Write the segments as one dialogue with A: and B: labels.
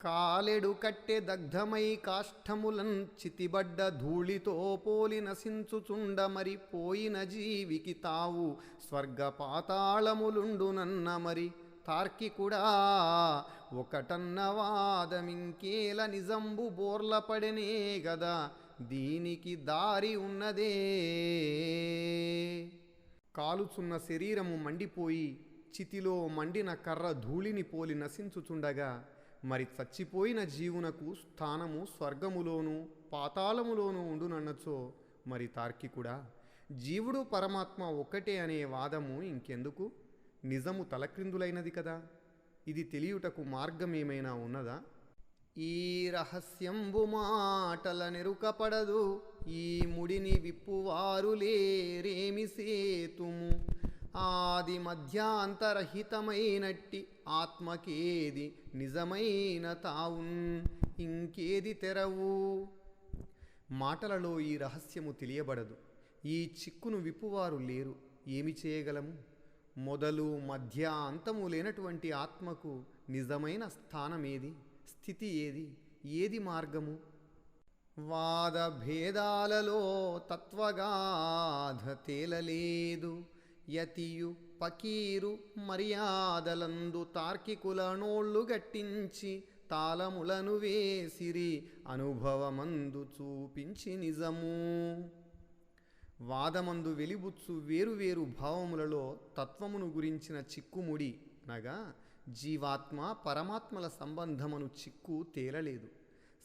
A: కాలెడు కట్టె దగ్ధమై కాష్టములన్ చితిబడ్డ ధూళితో పోలి నశించుచుండ మరి పోయిన జీవికి తావు స్వర్గ పాతాళములుండునన్న మరి తార్కికుడా ఒకటన్న వాదమింకేల నిజంబు బోర్లపడనే గదా దీనికి దారి ఉన్నదే. కాలుచున్న శరీరము మండిపోయి చితిలో మండిన కర్ర ధూళిని పోలి నశించుచుండగా మరి చచ్చిపోయిన జీవునకు స్థానము స్వర్గములోను పాతాళములోను ఉండునన్నచో మరి తార్కికుడా? జీవుడు పరమాత్మ ఒక్కటే అనే వాదము ఇంకెందుకు? నిజము తలక్రిందులైనది కదా. ఇది తెలియుటకు మార్గమేమైనా ఉన్నదా? ఈ రహస్యంబు మాటల నెరుకపడదు. ఈ ముడిని విప్పువారు లేరేమి సేతుము? ఆది మధ్యాంతరహితమైనట్టి ఆత్మకేది నిజమైన తావున్? ఇంకేది తెరవు? మాటలలో ఈ రహస్యము తెలియబడదు. ఈ చిక్కును విప్పువారు లేరు. ఏమి చేయగలము? మొదలు మధ్య అంతము లేనటువంటి ఆత్మకు నిజమైన స్థానమేది? స్థితి ఏది? ఏది మార్గము? వాద భేదాలలో తత్వగాధ తేలలేదు. యతియు పకీరు మర్యాదలందు తార్కికులనోళ్ళు గట్టించి తాళములను వేసిరి అనుభవమందు చూపించి నిజము. వాదమందు వెలిబుచ్చు వేరువేరు భావములలో తత్వమును గురించిన చిక్కుముడి అనగా జీవాత్మ పరమాత్మల సంబంధమును చిక్కు తేలలేదు.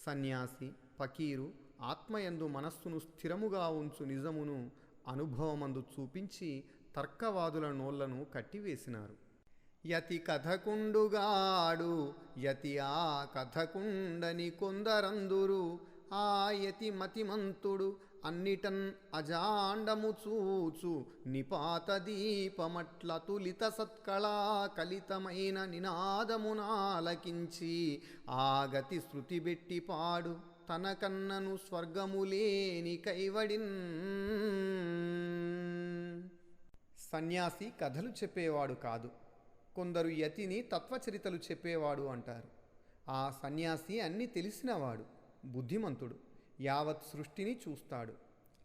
A: సన్యాసి పకీరు ఆత్మయందు మనస్సును స్థిరముగా ఉంచు నిజమును అనుభవమందు చూపించి తర్కవాదుల నోళ్ళను కట్టివేసినారు. యతి కథకుండుగాడు యతి ఆ కథకుండని కొందరందురు ఆ యతి మతిమంతుడు అన్నిటన్ అజాండము చూచు నిపాత దీపమట్ల తులిత సత్కళా కలితమైన నినాదమునాలకించి ఆ గతి శృతి బెట్టి పాడు తన కన్నను స్వర్గములేని కైవడిన్ సన్యాసి కథలు చెప్పేవాడు కాదు. కొందరు యతిని తత్వచరితలు చెప్పేవాడు అంటారు. ఆ సన్యాసి అన్నీ తెలిసినవాడు బుద్ధిమంతుడు యావత్ సృష్టిని చూస్తాడు.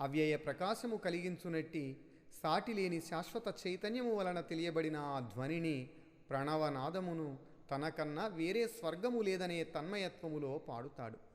A: అవ్యయ ప్రకాశము కలిగించునట్టి సాటిలేని శాశ్వత చైతన్యము వలన తెలియబడిన ఆ ధ్వనిని ప్రణవనాదమును తనకన్నా వేరే స్వర్గము లేదనే తన్మయత్వములో పాడుతాడు.